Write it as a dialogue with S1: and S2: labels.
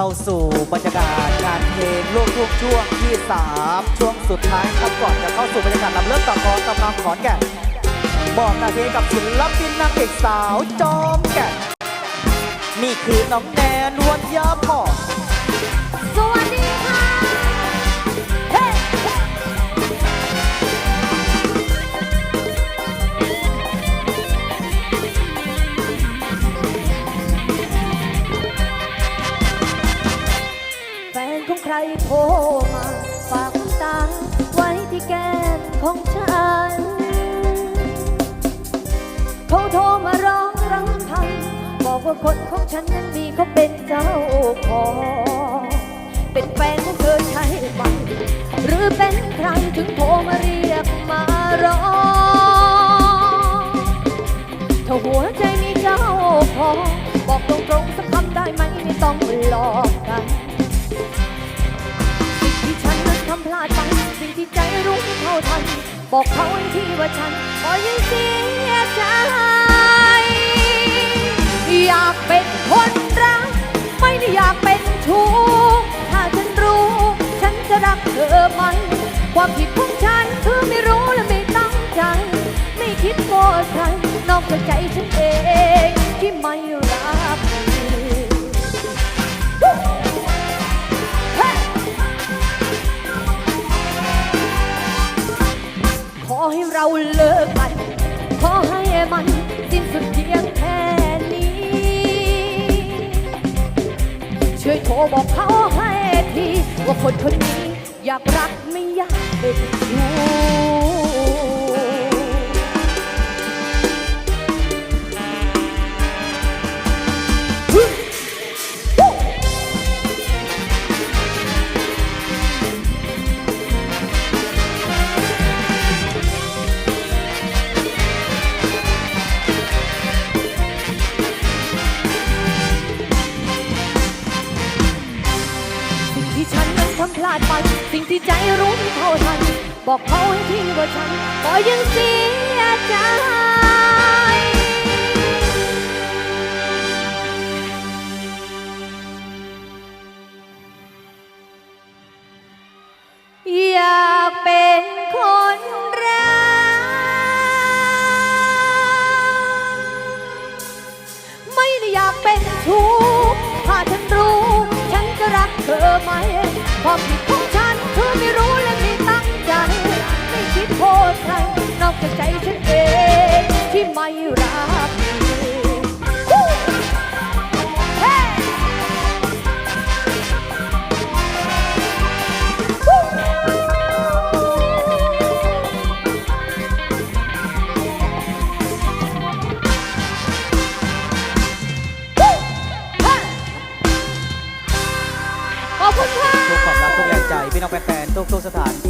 S1: เข้าสู่บรรยากาศงานเพลงลูกทุ่งช่วงที่ 3 ช่วงสุดท้ายครับก่อนจะเข้าสู่บรรยากาศลำเลิกต่อกรตำนองขอนแก่นบอกนาเพลงกับศิลปินนางเอกสาวจอมแก่นนี่คือน้องแนนวันยาพอ
S2: ใครโทรมาฝากน้ำตาไว้ที่แก้มของฉันเขาโทรมาร้องรำพันบอกว่าคนของฉันนั้นมีเขาเป็นเจ้าของเป็นแฟนของเธอใช่ไหมหรือเป็นใครถึงโทรมาเรียกมาร้อง บอกเขาไว้ที่ว่าฉันก็ยังเสียใจ อยากเป็นคนรัก ไม่ได้อยากเป็นชู้ถ้าฉันรู้ ฉันจะรักเธอไหมความผิดของฉันคือไม่รู้และไม่ตั้งใจ ไม่คิดโทษใครนอกจากใจฉัน เราเลิกกันขอให้มันสิ้นสุดเพียงแค่นี้ ช่วยโทรบอกเขาให้ทีว่าคนคนนี้อยากรักไม่อยากเป็นชู้ ดไปสิ่งที่ใจรู้เท่าทัน บอกเขาให้ทีว่าฉันก็ยังเสียใจ รักขอบคุณค่ะ ทุกความรักทุกแรงใจ พี่น้องแฟนๆทุกๆสถานที่